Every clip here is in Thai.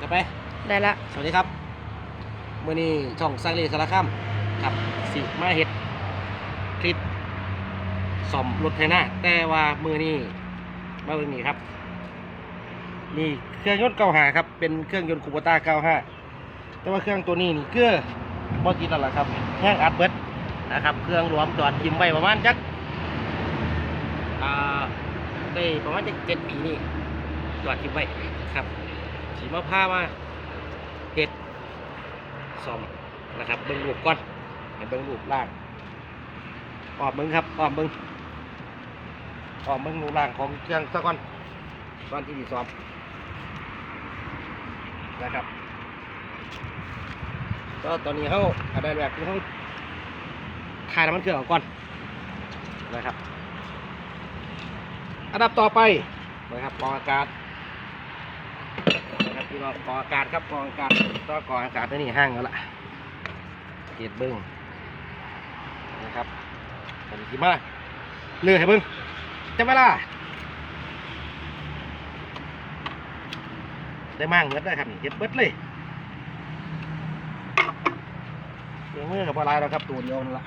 จะไป ได้ละ สวัสดีครับมื่อนี้ช่องสังเลสารคามครับสิมาเห็ดคลิปซ่อมรถไถนาแต่ว่ามือนี้มาเบิ่งนี่ครับ นี่เครื่องยนต์เก้าหาครับ เป็นเครื่องยนต์คูโบต้าเก้าห้าแต่ว่าเครื่องตัวนี้นี่เกือบอติดแล้วล่ะครับแห้งอัดเบิดนะครับ เครื่องรวมจอดทิมไว้ประมาณจักอ่าได้ประมาณจักเจ็ดปีนี่จอดทิมไว้ครับ สีมาพามาเห็ดซ่อมนะครับเบิ้งรูปก่อนให้เบิ้งรูปล่างออมเบิ้งครับออมเบิ้งออมเบิ้งรูปล่างของเครื่องซะก่อนก่อนที่ดีซ่อมนะครับก็ตอนนี้เขาอะไรแบบที่เขาทายน้ำมันเครื่องออกก่อนนะครับ อันดับต่อไปนะครับกองอากาศ พี่น้องกองอากาศครับกองอากาศต่อกองอากาศตัวนี้ห้างแล้วล่ะเกียดเบิ้งนะครับผมคิดมาเลือกให้เบิ้งจะเวลาได้มั่งเงินได้ครับนี่เก็บเบิดเลยเมื่อกับปลายแล้วครับตัวเดียวนั่นละ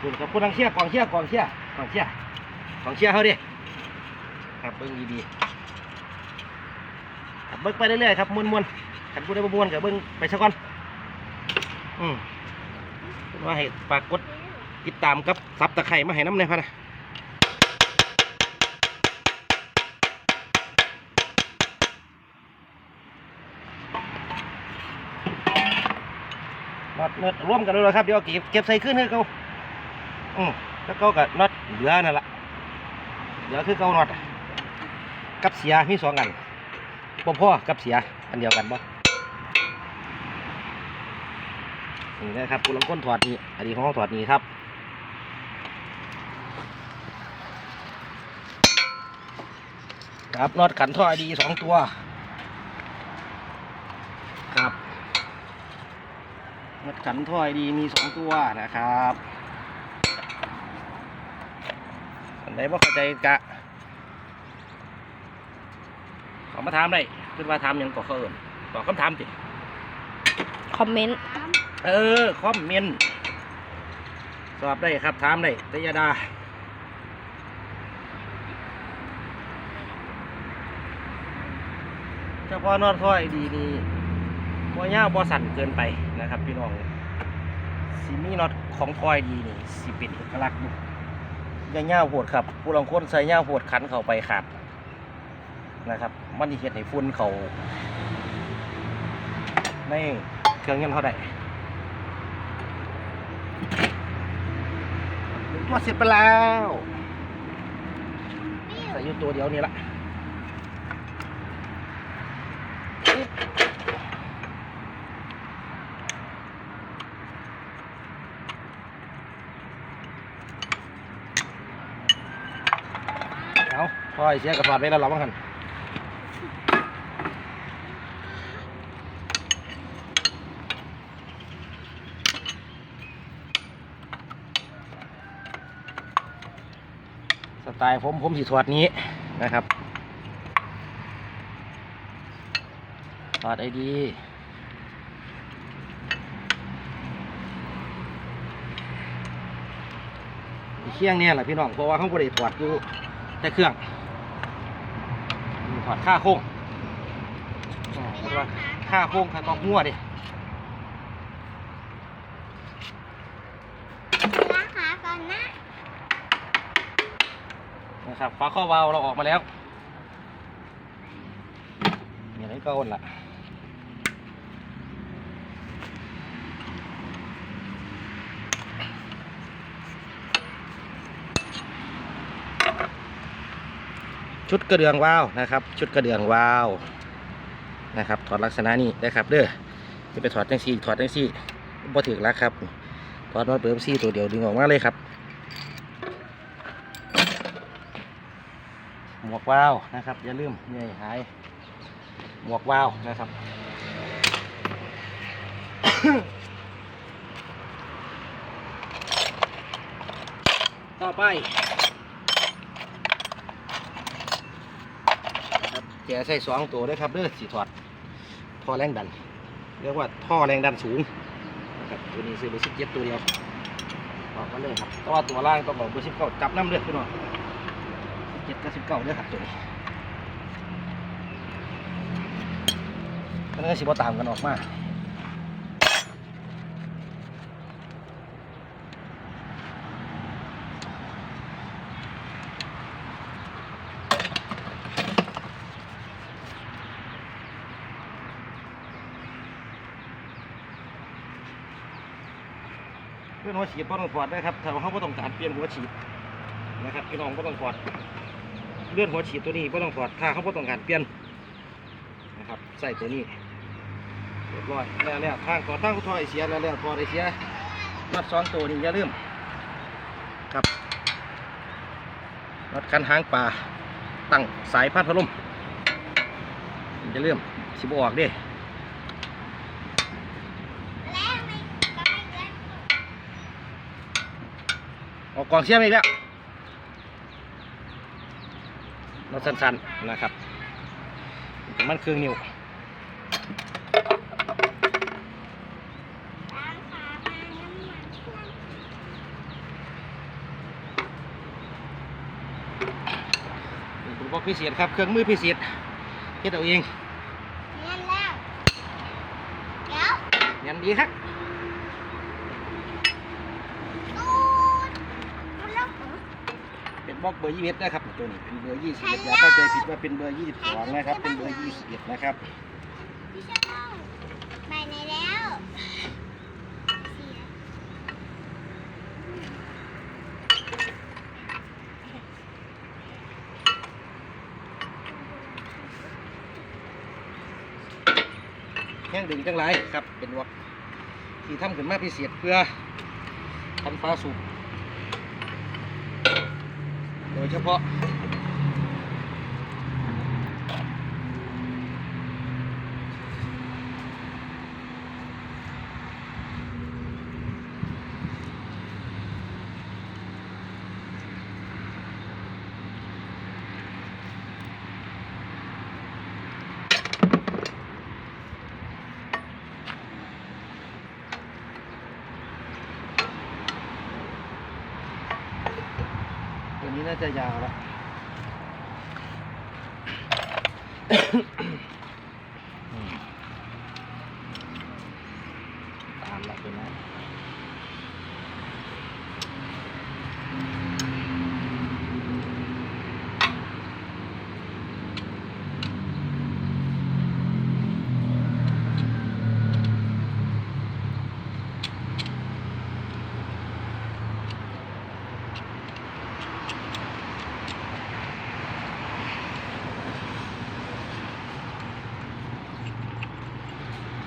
คุณครับคุณทังเชียกองเชียกองเชียกองเชียกองเชียเขาดิ ครับเบิ้งดีๆครับเบิ้งไปเรื่อยๆครับมวนๆขันพูดได้บ่มวนกับเบิ้งไปสักก่อนอืมว่าให้ฝากกดติดตามกับซับตะไคร่มาให้น้ำในพะนะน็อตเนิดร่วมกันเลยครับเดี๋ยวเก็บเก็บใส่ขึ้นให้เขาอืมแล้วก็กับน็อตเหลือนั่นแหละเหลือคือเกาน็อตอะ กับเสียมีสองอันบ่พ่อกับเสียอันเดียวกันบ่นี่นะครับกูลังก้นถอดนี่อันนี้ของเราถอดนี่ครับครับน็อตขันท่อดีสองตัวครับน็อตขันท่อดีมีสองตัวนะครับอันไหนบ่เข้าใจกะ ขอ มาถามได้คือว่าถามหยังก็เขาเอินตอบคำถามสิคอมเมนต์เออคอมเมนต์สอบได้ครับถามได้แต่อยาดาเฉพาะนอดถ้อยดีนี่บ่ยาวบ่สั่นเกินไปนะครับ พี่น้องสีมีน็อตของทอยดีนี่สิเป็นเอกลักษณ์อยู่อย่าย่าวโหดครับผู้ลางคนใส่ย่าวโหดขันเข้าไปขาด นะครับ มันสิเฮ็ดให้ฝุ่นเขาในเครื่องยนต์เขาได้ตัวเสร็จไปแล้วใส่อยู่ตัวเดียวนี่ละเอาพ่อยเสียกระถอดไว้แล้วเราบ้างกัน ไตล์ผมผมสีถอดนี้นะครับถอดไอดีเคียงเนี่ยแหละพี่น้องเพราะว่าเขาบริถอดอยู่แต่เครื่องถอดค่าโค้งอ่าเพราะว่าค่าโค้งค่าตอกงัวดิ ล้างขาก่อนนะ นะครับฝาข้อวาล์วเราออกมาแล้วมีอะไรก็อ้นละชุดกระเดื่องวาวนะครับ ชุดกระเดื่องวาวนะครับ ถอดลักษณะนี้นะครับเด้อจะไปถอดจังซี่ถอดจังซี่บ่ถึกแล้วครับถอดน็อตเปิมซี่ตัวเดียวดึงออกมาเลยครับ หมวกวาวนะครับอย่าลืมนี่หาย หมวกวาวนะครับ ต่อไปแกใส่สองตัวด้วยครับเด้อสีถอดท่อแรงดัน เรียกว่าท่อแรงดันสูงนะครับตัวนี้ซื้อเบอร์สิบเจ็ดตัวเดียวบอกมาเลยครับแต่ว่าตัวล่างต้องบอกเบอร์สิบเก้าจับน้ำเลือดพี่น้องสิบ เจ็ดกับสิบเก้าเด้อครับตัวนี้มันก็สิบตามกันออกมาเลื่อนหัวฉีดก็ต้องถอดนะครับถ้าเขาไม่ต้องการเปลี่ยนหัวฉีดนะครับพี่น้องก็ต้องถอด เลื่อนหัวฉีดตัวนี้ก็ต้องถอดถ้าเขาไม่ต้องการเปลี่ยนนะครับใส่ตัวนี้เรียบร้อยแล้วแล้วทางต่อทางถอดไอเสียแล้วแล้วถอดไอเสียนัดซ้อนตัวนี้อย่าลืมครับนัดคันหางปลาตั้งสายพัดพัดลมอย่าลืมสิบออกเด้ออกกองเสียมอีกแล้ว รถสั้นๆนะครับ มันเครื่องนิ้วนี่คุณบอกพิเศษครับ เครื่องมือพิเศษเฮ็ดเอาเองเงินดีครับเป็นบ ล็อกเบอร์ยี่สิบนะครับตัวนี้เป็นเบอร์ยี่สิบอย่าเข้าใจผิดว่าเป็นเบอร์ยี่สิบสองนะครับ เป็นเบอร์ยี่สิบเอ็ดนะครับไปไหนแล้วเสียแห้งดึงจังไรครับเป็นบล็อกที่ทำขึ้นมาพิเศษเพื่อทันฟ้าสูบ โดยเฉพาะ นี้น่าจะยาวแล้ว ตามละตัวนั้นะ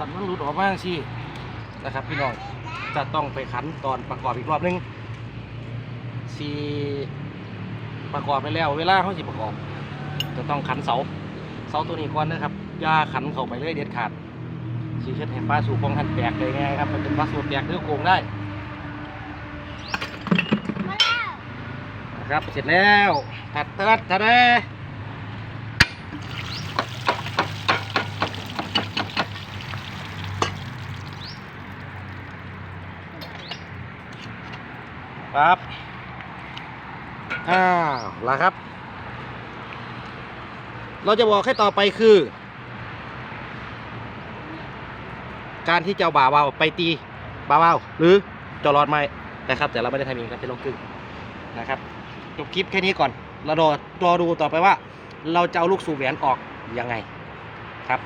นมันหลุดออกมาสินะครับ พี่น้องจะต้องไปขันตอนประกอบอีกรอบนึงสีประกอบไปแล้ว เวลาเขาสิประกอบ จะต้องขันเสา เสาตัวนี้ก่อนนะครับอย่าขันเข้าไปเลยเด็ดขาดสีเช็ดให้ฟ้าสูบของท่านแตกเลยไงครับ มันเป็นฟ้าสูบแตกหรือโกงได้มาแล้วนะครับเสร็จแล้วตัดตัดตัดเด้ ครับอ้าวละครับ เราจะบอกให้ต่อไปคือ การที่จะเอาบ่าวาวไปตีบ่าวาวหรือจอรอดไม้นะครับ แต่เราไม่ได้ทำเองครับเป็นลงกึ่งนะครับจบคลิปแค่นี้ก่อนเรารอรอดูต่อไปว่า เราจะเอาลูกสูบแหวนออกยังไง